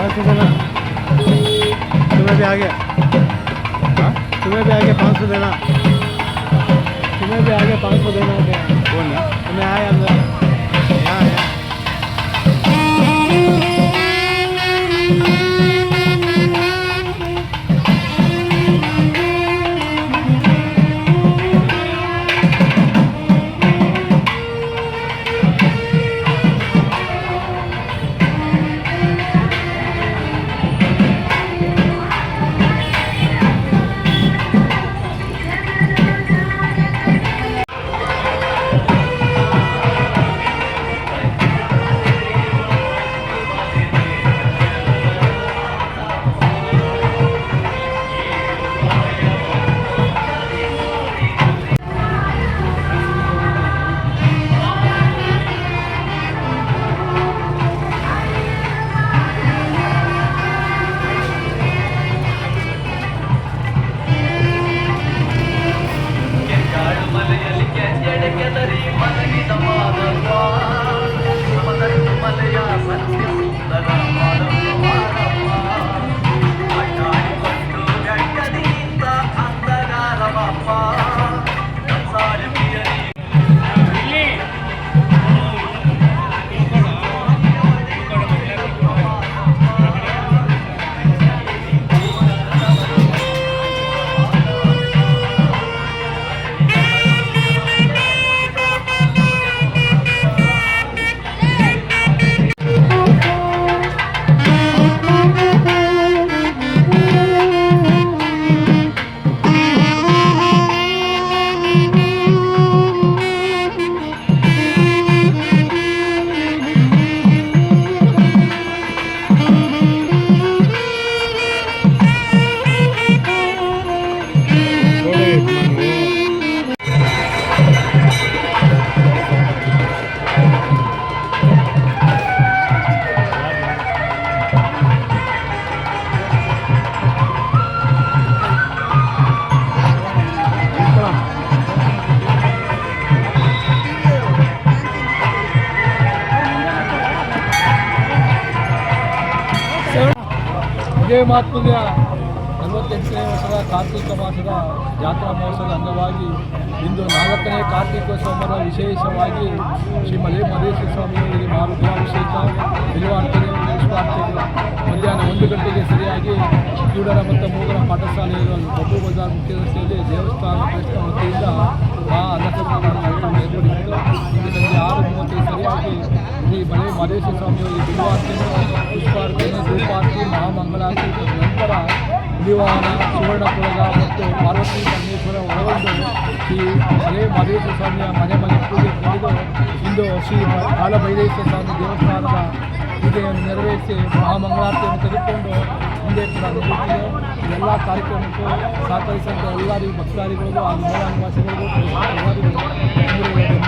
पाँच सौ देना। तुम्हें भी आ गया हाँ? तुम्हें भी आ गया पाँच सौ देना। तुम्हें भी आ गया पाँच सौ देना। क्या तुम्हें आया ವಿಜಯ ಮಹಾತ್ಮದ ನಲವತ್ತೆಂಟನೇ ವರ್ಷದ ಕಾರ್ತಿಕ ಮಾಸದ ಜಾತ್ರಾ ಮಹೋತ್ಸವದ ಅಂಗವಾಗಿ ಇಂದು ನಾಲ್ಕನೇ ಕಾರ್ತಿಕೋತ್ಸವದ ವಿಶೇಷವಾಗಿ ಶ್ರೀ ಮಲೆ ಮಹದೇಶ್ವರ ಸ್ವಾಮಿಯವರಿಗೆ ಮಾರುದ್ರಾಭಿಷೇಕ ಬಿಲ್ವಾರ್ಚನೆ, ಪುಷ್ಪಾರ್ಚನೆ. ಮಧ್ಯಾಹ್ನ ಒಂದು ಗಂಟೆಗೆ ಸರಿಯಾಗಿ ಕೂಡರ ಮತ್ತು ಮೂಗರ ಪಾಠಶಾಲೆಯಲ್ಲಿ ಬಬ್ಬು ಬಜಾರ್ ಮುಖ್ಯ ರಸ್ತೆಯಲ್ಲಿ ದೇವಸ್ಥಾನ ಪ್ರಶ್ನೆ ವತಿಯಿಂದ ಮಹದೇಶ್ವರ ಸ್ವಾಮಿಯವರಿಗೆ ಬಿಲ್ವಾರ್ಚನೆ ಪುಷ್ಪಾರ್ಚನೆ ಧೂಪಾರ್ಚನೆ ಮಹಾಮಂಗಳಾರತಿ ನಂತರ ವಿವಾಹ ಸುವರ್ಣಪುರದ ಮತ್ತು ಪಾರ್ವತಿ ಪರಮೇಶ್ವರ ಒಳಗೊಂಡು ಈ ಹಳೆ ಮಹದೇಶ್ವರ ಸ್ವಾಮಿಯ ಮನೆ ಮನೆ ಪೂಜೆ ನಡೆದು ಇಂದು ಶ್ರೀ ಕಾಲಭೈರೇಶ್ವರ ಸ್ವಾಮಿ ದೇವಸ್ಥಾನದ ಪೂಜೆಯನ್ನು ನೆರವೇರಿಸಿ ಮಹಾಮಂಗಳಾರತಿಯನ್ನು ತೆಗೆದುಕೊಂಡು ಮುಂದೆ ನಡೆಯುತ್ತಿದೆ ಎಲ್ಲ ಕಾರ್ಯಕ್ರಮಕ್ಕೂ ಸಹಕರಿಸಿದಂಥ ಎಲ್ಲರಿಗೂ ಭಕ್ತಾದಿಗಳಿಗೂ ಹಾಗೂ ಮೂಲ ನಿವಾಸಿಗಳಿಗೂ ಎಲ್ಲರಿಗೂ